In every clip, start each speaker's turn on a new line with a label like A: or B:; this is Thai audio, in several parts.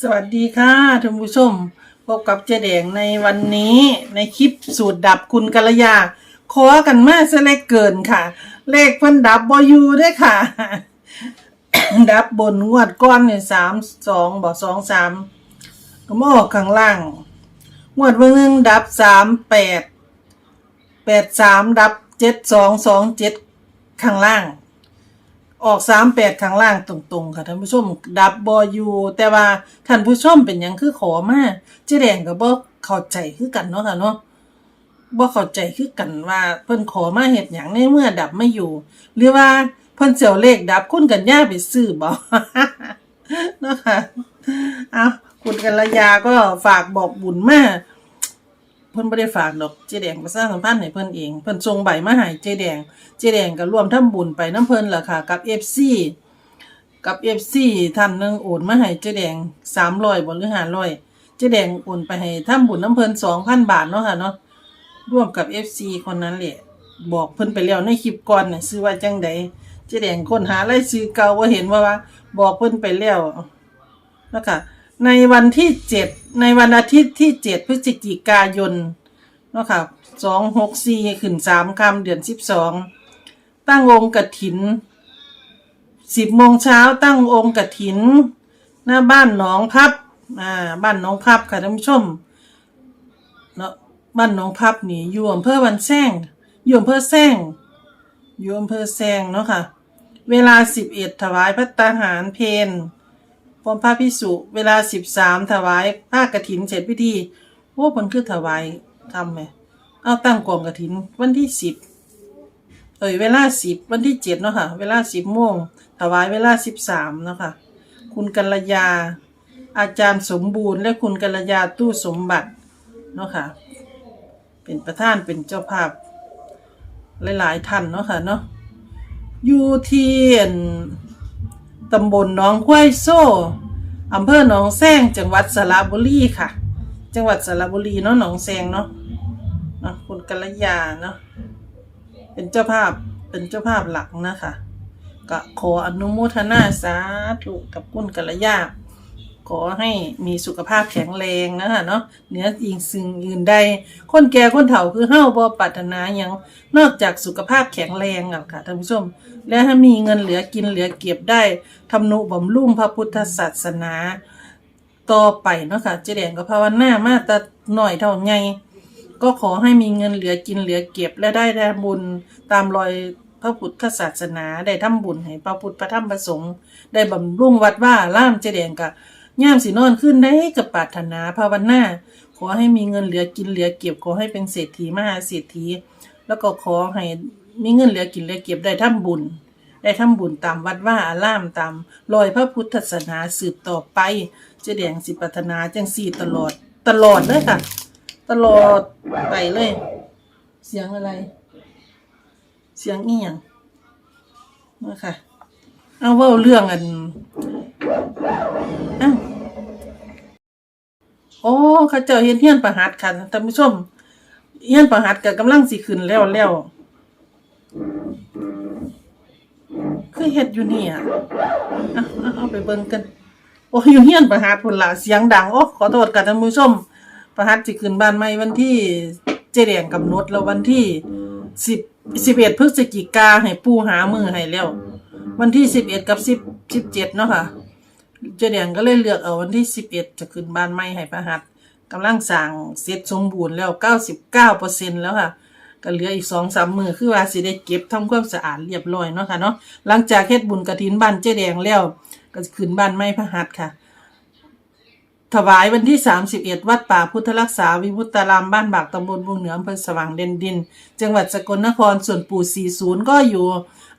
A: สวัสดีค่ะท่านผู้ชม พบกับเจแดงในวันนี้ในคลิปสูตรดับคุณกัลยา ขอกันมาซะเล็กเกินค่ะ เลขพันดับบอยู่ด้วยค่ะ ดับบนงวดก้อนเนี่ยสามสองบอกสองสามก็มาออกข้างล่าง งวดวันหนึ่งดับสามแปดแปดสามดับเจ็ดสองสองเจ็ดข้างล่าง ออกสามแปดข้างล่างตรงๆ ค่ะท่านผู้ชม ดับบอยูแต่ว่าท่านผู้ชมเป็นหยังคือขอมาเจ๊แดงกับบ่เข้าใจคือกันเนาะค่ะเนาะบ่เข้าใจคือกันว่าเพิ่นขอมาเฮ็ดหยังในเมื่อดับไม่อยู่ หรือว่าเพิ่นเสียวเลขดับคุณกันย่าไปซื้อบ่ เนาะค่ะเอาคุณกัลยาก็ฝากบอกบุญมา เพิ่นบ่ได้ฝากดอกเจ๊แดงประชาสัมพันธ์ให้เพิ่นเองเพิ่นส่งใบมาให้เจ๊แดงเจ๊แดงก็ร่วมทำบุญไปน้ำเพิ่นล่ะค่ะ กับ FC กับ FC ท่านหนึงโอนมาให้เจ๊แดง300บ่หรือ500เจ๊แดงโอนไปให้ทำบุญน้ำเพิ่น2,000 บาทเนาะค่ะเนาะร่วมกับ FC คนนั้นแหละบอกเพิ่นไปแล้วในคลิปก่อนน่ะชื่อว่าจังใดเจ๊แดงค้นหารายชื่อเก่าบ่เห็นว่าว่าบอกเพิ่นไปแล้วนะคะ ในวันที่7ในวันอาทิตย์ที่7พฤศจิกายนเนาะค่ะสองหกสี่ขึ้นสามคำเดือนสิบสองตั้งองค์กฐินสิบโมงเช้าตั้งองค์กฐิน หน้าบ้านหนองพับอ่าบ้านหนองพับค่ะท่านผู้ชมเนาะบ้านหนองพับนี่อยู่อำเภอวันแซงอยู่อำเภอแซงอยู่อำเภอแซงเนาะค่ะ เวลาสิบเอ็ดถวายพระตาหารเพน พร้อมพระพิสุ เวลาสิบสามถวายผ้ากฐินเสร็จพิธีโอ้ผลคือถวายทำไหมเอาตั้งกองกระถินวันที่สิบเอ้ยเวลาสิบวันที่เจ็ดเนาะค่ะ เวลาสิบโมงถวายเวลาสิบสามเนาะค่ะ คุณกัลยา อาจารย์สมบูรณ์ และคุณกัลยาตู้สมบัติเนาะค่ะ เป็นประธานเป็นเจ้าภาพ หลาย ๆ ท่านเนาะค่ะเนาะยู่ที่อั่น ตำบลหนองควยโซ่อำเภอหนองแซงจังหวัดสระบุรีค่ะ จังหวัดสระบุรีเนาะหนองแซงเนาะเนาะคุณกัลยาเนาะเป็นเจ้าภาพเป็นเจ้าภาพหลักนะคะก็ขออนุโมทนาสาธุกับคุณกัลยา อให้มีสุขภาพแข็งแรงนะคะเนาะเหนืออิงสิ่งอื่นใดคนแก่คนเฒ่าคือเฮาบ่ปรารถนาหยังนอกจากสุขภาพแข็งแรงอะค่ะท่านผู้ชม และให้มีเงินเหลือกินเหลือเก็บได้ทำนุบำรุงพระพุทธศาสนา ต่อไปเนาะค่ะเจแดงก็ภาวนามาแต่หน่อยเท่าไงก็ขอให้มีเงินเหลือกินเหลือเก็บและได้ได้บุญตามรอยพระพุทธศาสนาได้ทำบุญให้พระพุทธพระธรรมพระสงฆ์ได้บำรุงวัดว่าล่ามเจแดงกะ ย่ามสีนอนขึ้นได้กับปรารถนาภาวนาขอให้มีเงินเหลือกินเหลือเก็บขอให้เป็นเศรษฐีมหาเศรษฐี แล้วก็ขอให้มีเงินเหลือกินเหลือเก็บได้ทำบุญ ได้ทำบุญตามวัดว่าอารามตามรอยพระพุทธศาสนาสืบต่อไปเจแดงสิปรารถนาจังสี่ตลอดตลอดเลยค่ะ ตลอดไปเลย เสียงอะไร เสียงอีหยังนะคะเอาเว่าเรื่องอันอ้าว โอ้เข้าเจ้าเฮียนเฮียนประหัดค่ะท่านผู้ชมเฮียนประหัดกับกำลังสิขึ้นแล้วแล้วคือเฮ็ดอยู่นี่อะเอาเอาไปเบิ่งกัน โอ้ยอยู่เฮียนประหัดพุ่นล่ะเสียงดังโอ้ขอโทษค่ะท่านผู้ชม ประหัดสิขึ้นบ้านใหม่วันที่เจแดงกำหนดแล้ววันที่สิบสิบเอ็ดพฤศจิกาให้ปูหามือให้แล้ว วันที่สิบเอ็ดกับสิบสิบเจ็ดเนาะค่ะ เจแดงก็เลยเลือกเอาวันที่สิบเอ็ดจะขึ้นบ้านใหม่ให้ประหัดกำลังสร้างเสร็จสมบูรณ์แล้วเก้าสิบเก้าเปอร์เซ็นแล้วค่ะก็เหลืออีกสองสามมือคือว่าสิได้เก็บทำความสะอาดเรียบร้อยเนาะค่ะเนาะหลังจากเฮ็ดบุญกระถินบ้านเจแดงแล้วก็ขึ้นบ้านใหม่พระหัตถ์ค่ะ ถวายวันที่ 31 วัดป่าพุทธรักษา วิมุตตารามบ้านบากตำบลบุงเหนืออำเภอสว่างเด่นดิน จังหวัดสกลนครส่วนปู่40 ก็อยู่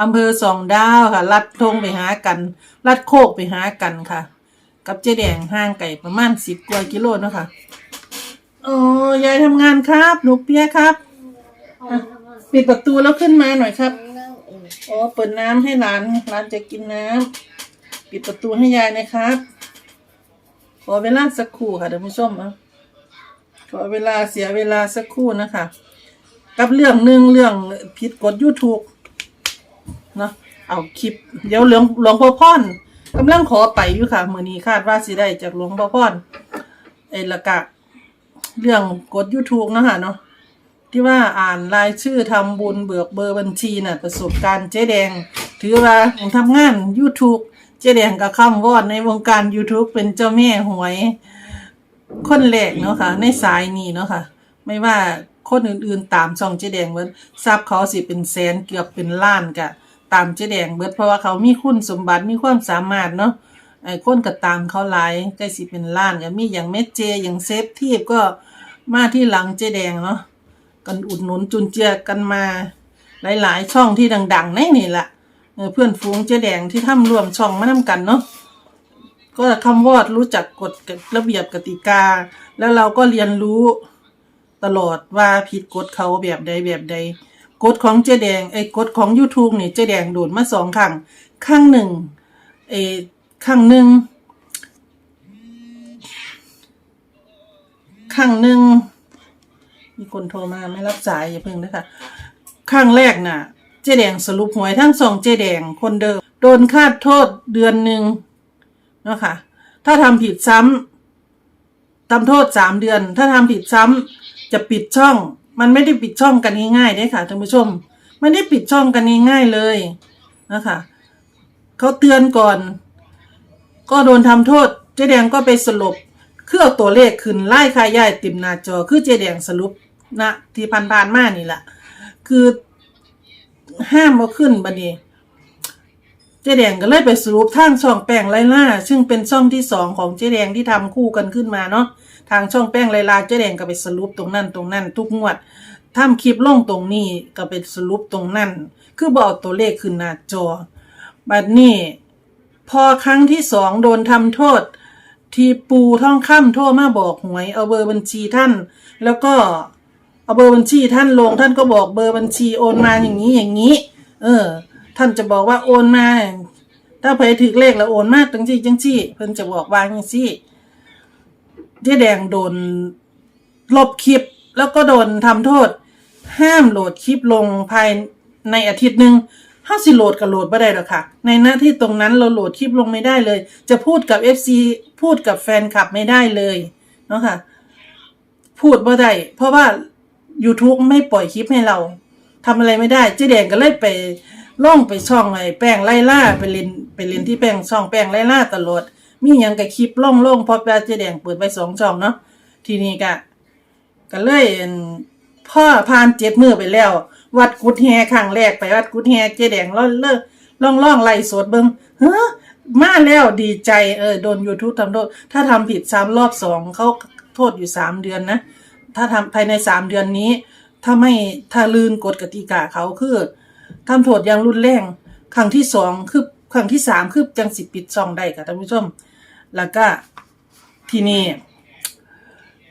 A: อำเภอสองดาวค่ะลัดทงไปหากันลัดโคกไปหากันค่ะ กับเจ๊แดงห่างไก่ประมาณ 10กว่ากิโลเนาะค่ะโอ้ยายทำงานครับหนูเปียครับอะปิดประตูแล้วขึ้นมาหน่อยครับโอ้เปิดน้ำให้หลานหลานจะกินน้ำปิดประตูให้ยายนะครับ ขอเวลาสักครู่ค่ะท่านผู้ชมนะขอเวลาเสียเวลาสักครู่นะคะ กับเรื่องหนึ่งเรื่องผิดกฎ YouTube เนาะเอาคลิป เดี๋ยวหลวงหลวงพ่อพ่อนกำลังขอไปอยู่ค่ะ มือนี้คาดว่าสิได้จากหลวงพ่อพรเอ้ละกะ เรื่องกด YouTube เนาะค่ะเนาะที่ว่าอ่านรายชื่อทำบุญเบิกเบอร์บัญชีน่ะ ประสบการณ์เจ๊แดง ถือว่าผมทำงาน YouTube เจ๊แดงกับคำวอดในวงการ YouTube เป็นเจ้าแม่หวย คนแรกเนาะค่ะในสายนี้เนาะค่ะ ไม่ว่าคนอื่นๆตามช่องเจ๊แดงเบิร์ดทรัพย์เขาสิเป็นแสนเกือบเป็นล้านกะ ตามเจ๊แดงเบิร์ดเพราะว่าเขามีคุณสมบัติมีความสามารถเนาะไอ้คนก็ตามเขาหลายใกล้สิเป็นล้านก็มีอย่างเม็ดเจอย่างเซฟทีบก็มาที่หลังเจ๊แดงเนาะกันอุดหนุนจุนเจือกันมา หลายๆ ช่องที่ดัง ๆ ในนี่แหละ เพื่อนฟูงเจ๊แดงที่ทำรวมช่องมานํกันเนาะก็คำวอดรู้จักกฎระเบียบกติกา แล้วเราก็เรียนรู้ตลอดว่าผิดกฎเขาแบบใดแบบใดกฎของเจ๊แดงไอ้กฎของ YouTube นี่เจ๊แดงโดนมาสองครั้งครั้งหนึ่งไอ้ครั้งหนึ่งครั้งหนึ่งมีคนโทรมาไม่รับสายอย่าเพิ่งนะคะครั้งแรกน่ะ เจ๊แดงสรุปหวยทั้งสองเจ๊แดงคนเดิม โดนคาดโทษเดือนหนึ่งเนาะค่ะ ถ้าทำผิดซ้ำทำโทษสามเดือน ถ้าทำผิดซ้ำจะปิดช่อง มันไม่ได้ปิดช่องกันง่ายๆเด้ค่ะท่านผู้ชม ไม่ได้ปิดช่องกันง่ายๆเลยนะคะเขาเตือนก่อน ก็โดนทำโทษ เจ๊แดงก็ไปสรุปคือเอาตัวเลขขึ้นไล่ค่าย่ายติมหนาจอ คือเจ๊แดงสรุปนะที่พันพานๆมานี่แหละคือ ห้ามเอาขึ้นบัดนี้เจ๊แดงก็เลยไปสรุปทางช่องแป้งไลล่าซึ่งเป็นช่องที่สองของเจ๊แดงที่ทำคู่กันขึ้นมาเนาะทางช่องแป้งไลล่าเจ๊แดงก็ไปสรุปตรงนั้นตรงนั้น ทุกงวดทำคลิปลงตรงนี้ก็ไปสรุปตรงนั้น คือบอกตัวเลขขึ้นหน้าจอ บัดนี้ พอครั้งที่สองโดนทำโทษ ทีปูท่องค่ำโทรมาบอกหวยเอาเบอร์บัญชีท่าน แล้วก็ เอาเบอร์บัญชีท่านลงท่านก็บอกเบอร์บัญชีโอนมาอย่างนี้อย่างนี้ เออ ท่านจะบอกว่าโอนมา ถ้าเผยถึกเลขแล้วโอนมาจังซี่จังซี่ เพิ่นจะบอกว่าจังซี่เจ๊แดงโดนลบคลิป แล้วก็โดนทำโทษ ห้ามโหลดคลิปลงภายในอาทิตย์หนึ่งเฮาสิโหลดกับโหลดไม่ได้หรอกค่ะ ในหน้าที่ตรงนั้นเราโหลดคลิปลงไม่ได้เลย จะพูดกับ FC พูดกับแฟนคลับไม่ได้เลยเนาะค่ะ พูดบ่ได้เพราะว่า YouTube ไม่ปล่อยคลิปให้เราทำอะไรไม่ได้ เจ๊แดงก็เลยไปล่องไปช่องไอ้แป้งไล่ล่าไปเล่นไปเล่นที่แป้งช่องแป้งไล่ล่าตลอดมีหยังกับคลิปล่องล่องพอแปเจ๊แดงเปิดไปสองช่องเนาะทีนี้ก็ก็เลยพ่อผ่านเจ็ดมือไปแล้ว วัดกุดแฮครั้งแรกไปวัดกุดแฮเจ๊แดงล่อเลิกล่องล่องไล่สดเบิ้งเฮ้อมาแล้วดีใจเออโดน YouTube ทำโทษถ้าทำผิดซ้ำรอบสองเขาโทษอยู่สามเดือนนะ ถ้าทำภายในสามเดือนนี้ ถ้าไม่ถ้าลืนกฎกติกาเขาคือทำโทษอย่างรุนแรงครั้งที่สองคือครั้งที่สามคือจังสิปิดช่องได้ค่ะท่านผู้ชม แล้วก็ทีนี้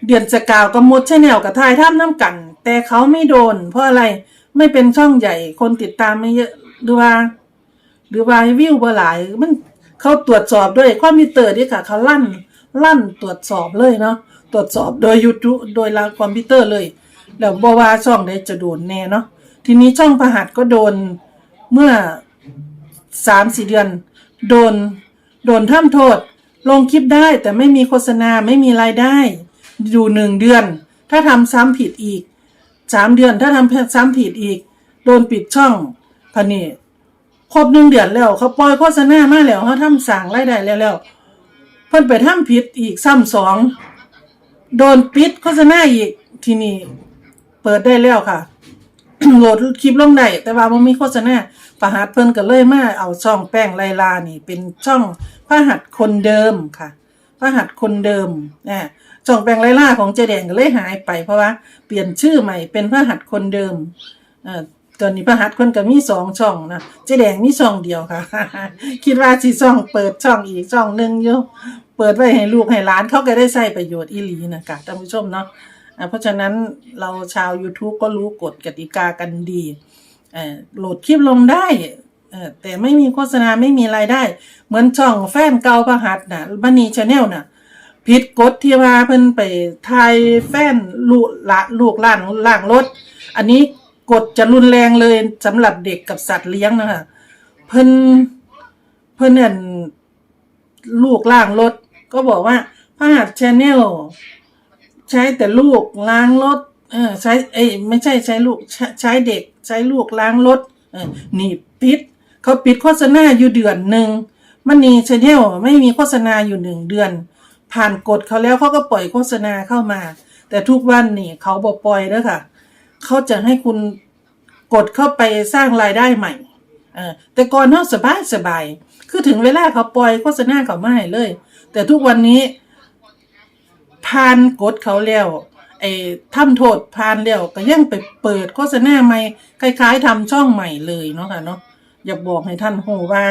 A: เดือนสกล่าวกับมดชแนลกับทายท่ามน้ำกัน แต่เขาไม่โดน เพราะอะไรไม่เป็นช่องใหญ่คนติดตามไม่เยอะหรือว่า หรือว่าวิวบ่หลายมันเขาตรวจสอบด้วยคอมพิเตอร์นี่ค่ะ เขาลั่นลั่นตรวจสอบเลยเนาะ ตรวจสอบโดยยูทูโดยลางคอมพิวเตอร์เลย แล้วบว่าช่องใดจะโดนแน่เนาะทีนี้ช่องประหัสก็โดนเมื่อสามสี่เดือน โดนโดนทำโทษ ลงคลิปได้แต่ไม่มีโฆษณาไม่มีรายได้ อยู่หนึ่งเดือน ถ้าทำซ้ำผิดอีกสามเดือนถ้าทำซ้ำผิดอีก โดนปิดช่องพนี่ครบหนึ่งเดือนแล้ว เขาปล่อยโฆษณามาแล้วเขาทำสั่งรายได้แล้วแล้วเพิ่นไปทำผิดอีกซ้ำสอง โดนปิดโฆษณาอีกทีนี้เปิดได้แล้วค่ะ โหลดคลิปลงได้แต่ว่ามันมีโฆษณาประหัดเพิ่นก็เลยมาเอาช่องแป้งไลลานี่ เป็นช่องพระหัดคนเดิมค่ะพระหัดคนเดิมนะช่องแป้งไลลาของเจแดงก็เลยหายไปเพราะว่าเปลี่ยนชื่อใหม่เป็นพระหัดคนเดิมเอ่อตอนนี้พระหัดคนก็มีสองช่องนะเจแดงมีช่องเดียวค่ะ คิดว่าสิช่องเปิดช่องอีกช่องหนึงอยู่ เปิดไว้ให้ลูกให้หลานเขาก็ได้ใช้ประโยชน์อีหลีนะคะท่านผู้ชมเนาะอ่าเพราะฉะนั้นเราชาว YouTube ก็รู้กฎกติกากันดีเอ่อโหลดคลิปลงได้เอ่อแต่ไม่มีโฆษณาไม่มีรายได้ เหมือนช่องแฟนเก่าประหัดนะบันนีชาแนลน่ะผิดกฎที่ว่าเพิ่นไปทายแฟนลูกละลูกล่างล่างรถ อันนี้กฎจะรุนแรงเลยสำหรับเด็กกับสัตว์เลี้ยงนะคะเพิ่นเพิ่นเนี่ยลูกล้างรถ ก็บอกว่าพหัสชแนลใช้แต่ลูกล้างรถเออใช้เอ้ยไม่ใช่ใช้ลูกใช้ใช้เด็ก ใช้ลูกล้างรถเออนี่ปิด เขาปิดโฆษณาอยู่เดือนหนึ่งมันนี่ชแนลไม่มีโฆษณาอยู่หนึ่งเดือน ผ่านกฎเขาแล้วเขาก็ปล่อยโฆษณาเข้ามา แต่ทุกวันนี่เขาบอกปล่อยแล้วค่ะเขาจะให้คุณกดเข้าไปสร้างรายได้ใหม่เออแต่ก่อนเขาสบายสบาย คือถึงเวลาเขาปล่อยโฆษณาเขาไม่เลย แต่ทุกวันนี้ผ่านกฎเขาแล้วไอ้ทำโทษผ่านแล้วก็ยังไปเปิดโฆษณาใหม่คล้าย ๆทำช่องใหม่เลยเนาะค่ะเนาะอยากบอกให้ท่านโหว่า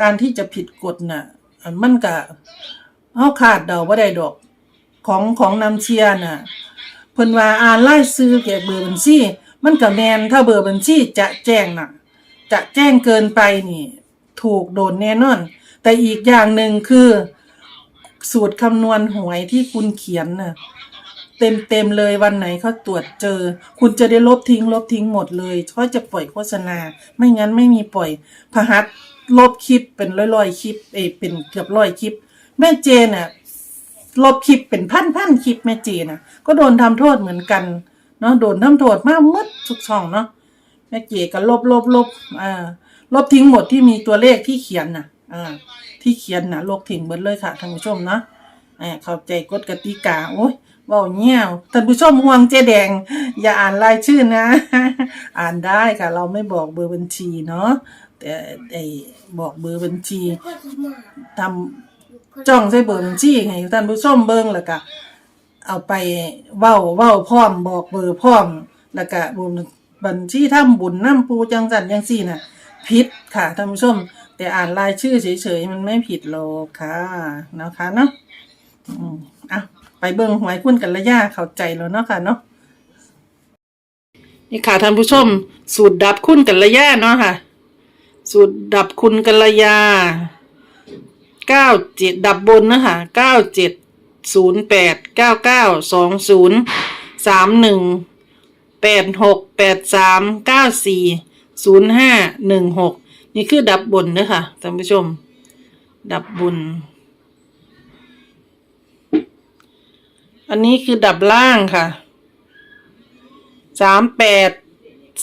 A: การที่จะผิดกฎน่ะ มันก็เฮาขาดเดาบ่ได้ดอกของของนำเชียร์น่ะเพิ่นว่าอ่านไล่ซื้อแก่เบอร์บัญชี มันก็แมนถ้าเบอร์บัญชีจะแจ้งน่ะ จะแจ้งเกินไปนี่ ถูกโดนแน่นอน แต่อีกอย่างหนึ่งคือ สูตรคำนวณหวยที่คุณเขียนน่ะ เต็มเต็มๆเลยวันไหนเขาตรวจเจอ คุณจะได้ลบทิ้ง ลบทิ้งหมดเลยเขาจะปล่อยโฆษณา ไม่งั้นไม่มีปล่อยพหัสลบคลิปเป็นร้อยๆคลิปเอเป็นเกือบร้อยคลิป แม่เจนน่ะลบคลิปเป็นพันพันๆคลิปแม่เจน่ะ ก็โดนทำโทษเหมือนกันเนาะโดนทำโทษมากมดทุกช่องเนาะแม่เจก็ลบลบลบอ่าลบทิ้งหมดที่มีตัวเลขที่เขียนน่ะอ่า ที่เขียนน่ะลบทิ้งหมดเลยค่ะท่านผู้ชมเนาะอ่าเข้าใจกฎกติกาโอ้ยว่าเงี้ยวท่านผู้ชมห่วงเจ๊แดง อย่าอ่านรายชื่อนะ อ่านได้ค่ะ เราไม่บอกเบอร์บัญชีเนาะแต่ไอ้บอกเบอร์บัญชีทำจ้องใส่เบอร์บัญชีให้ท่านผู้ชมเบิ่งแล้วก็เอาไปเว้าเว้าพร้อมบอกเบอร์พร้อม แล้วก็บุญบัญชีทำบุญน้ำปูจังสันจังซี่น่ะผิดค่ะท่านผู้ชม แต่อ่านรายชื่อเฉยๆมันไม่ผิดหรอกค่ะนะคะเนาะอะไปเบิ่งหวยคุณกันระยะเข้าใจแล้วเนาะค่ะเนาะนี่ค่ะท่านผู้ชม สูตรดับคุณกันระยะเนาะค่ะ สูตรดับคุณกันระยาเก้าเจ็ดดับบนนะคะเก้าเจ็ดศูนย์แปดเก้าเก้าสองศูนย์สามหนึ่งแปดหกแปดสามเก้าสี่ศูนย์ห้าหนึ่งหก นี่คือดับบนนะคะท่านผู้ชม ดับบน อันนี้คือดับล่างค่ะสามแปด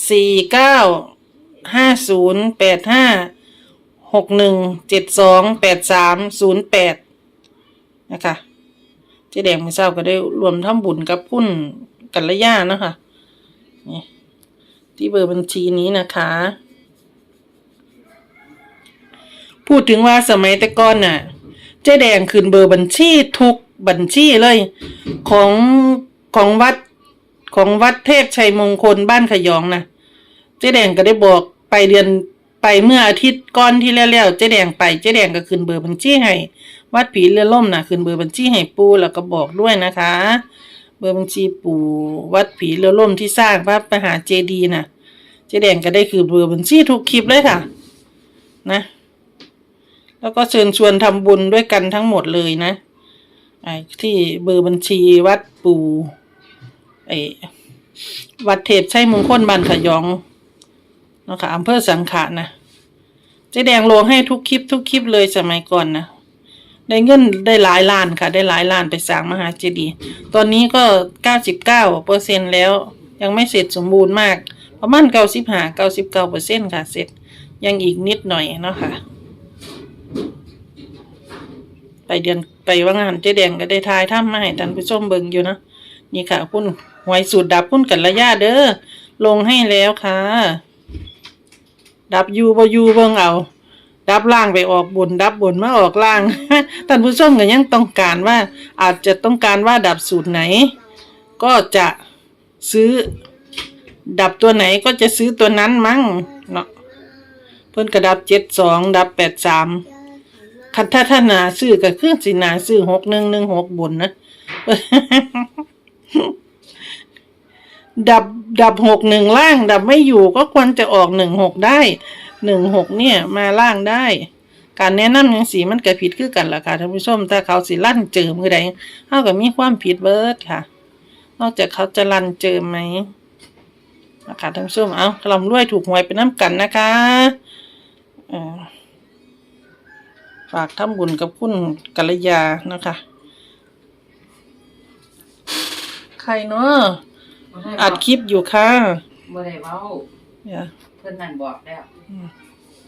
A: สี่เก้าห้าศูนย์แปดห้าหกหนึ่งเจ็ดสองแปดสามศูนย์แปดนะคะเจ๊แดงไม่ทราก็ได้รวมทำบุญกับพุ่นกัลย่านะคะนี่ที่เบอร์บัญชีนี้นะคะ พูดถึงว่าสมัยแต่ก่อนน่ะ เจ๊แดงคืนเบอร์บัญชีทุกบัญชีเลย ของของวัดของวัดเทพชัยมงคลบ้านขยองนะเจ๊แดงก็ได้บอกไปเดือนไปเมื่ออาทิตย์ก่อนที่แล้วๆเจ๊แดงไปเจ๊แดงก็คืนเบอร์บัญชีให้วัดผีเรือล่มนะคืนเบอร์บัญชีให้ปูแล้วก็บอกด้วยนะคะ เบอร์บัญชีปู่วัดผีเรือล่มที่สร้างพระมหาเจดีย์น่ะเจ๊แดงก็ได้คือเบอร์บัญชีทุกคลิปเลยค่ะ นะ แล้วก็เชิญชวนทำบุญด้วยกันทั้งหมดเลยนะไอ้ที่เบอร์บัญชีวัดปู่ไอ้วัดเทพชัยมงคลบ้านขยองนะคะอำเภอสังขะนะเจ๊แดงลงให้ทุกคลิปทุกคลิปเลยสมัยก่อนนะได้เงินได้หลายล้านค่ะ ได้หลายล้านไปสร้างมหาเจดีย์ตอนนี้ก็เก้าสิบเก้าเปอร์เซ็นแล้ว ยังไม่เสร็จสมบูรณ์มาก ประมาณเก้าสิบห้าเก้าสิบเก้าเปอร์เซ็นค่ะ เสร็จยังอีกนิดหน่อยเนาะค่ะ ไปเดือนไปว่างานเจ๊แดงก็ได้ทายถ้ำมาให้ท่านผู้ชมเบิ่งอยู่นะนี่ค่ะคุณหวยสูตรดับคุณกันระยะเด้อลงให้แล้วค่ะ ดับยูบอยูเบิ่งเอา ดับล่างไปออกบน ดับบนมาออกล่างท่านผู้ชมก็ยังต้องการว่า อาจจะต้องการว่าดับสูตรไหน ก็จะซื้อ ดับตัวไหนก็จะซื้อตัวนั้นมั้งเนาะเพิ่นกระดับเจ็ดสองดับแปดสาม คันถ้าท่านนาซื้อก็คือสินาซื้อหกหนึ่งหนึ่งหกบนนะดับดับหกหนึ่งล่าง ดับไม่อยู่ก็ควรจะออกหนึ่งหกได้หนึ่งหกเนี่ย มาล่างได้ การแนะนำอย่างสีมันก็ผิดคือกันล่ะค่ะท่านผู้ชมถ้าเขาสิลั่นเจอมือใดเท่ากับมีความผิดเบิร์ดค่ะ นอกจากเขาจะลั่นเจอไหมนะคะท่านผู้ชมเอาลำรวยถูกหวยเป็นน้ำกันนะคะอ่อ ฝากทำบุญกับคุณกัลยานะคะ ใครเนาะอัดคลิปอยู่ค่ะ
B: บ่ได้เว้า
A: เนี่ย
B: เพิ่นนั่นบอกแล้ว
A: อืม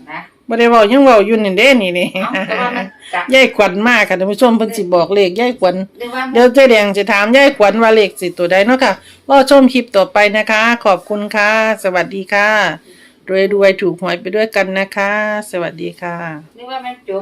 B: นะ
A: บ่ได้เว้ายังเว้าอยู่นี่เด้นี่นี่
B: เอ้าแต่ว่ามันจะ
A: ยายขวัญมากค่ะท่านผู้ชมเพิ่นสิบอกเลขยายขวัญ
B: เรียกว่า
A: เดี๋ยวเจ๊แดงจะถามยายขวัญว่าเลขสิตัวใดเนาะค่ะรอชมคลิปต่อไปนะคะ ขอบคุณค่ะ สวัสดีค่ะรวยๆถูกหวยไปด้วยกันนะคะ สวัสดีค่ะ
B: เรียกว่ามันจบ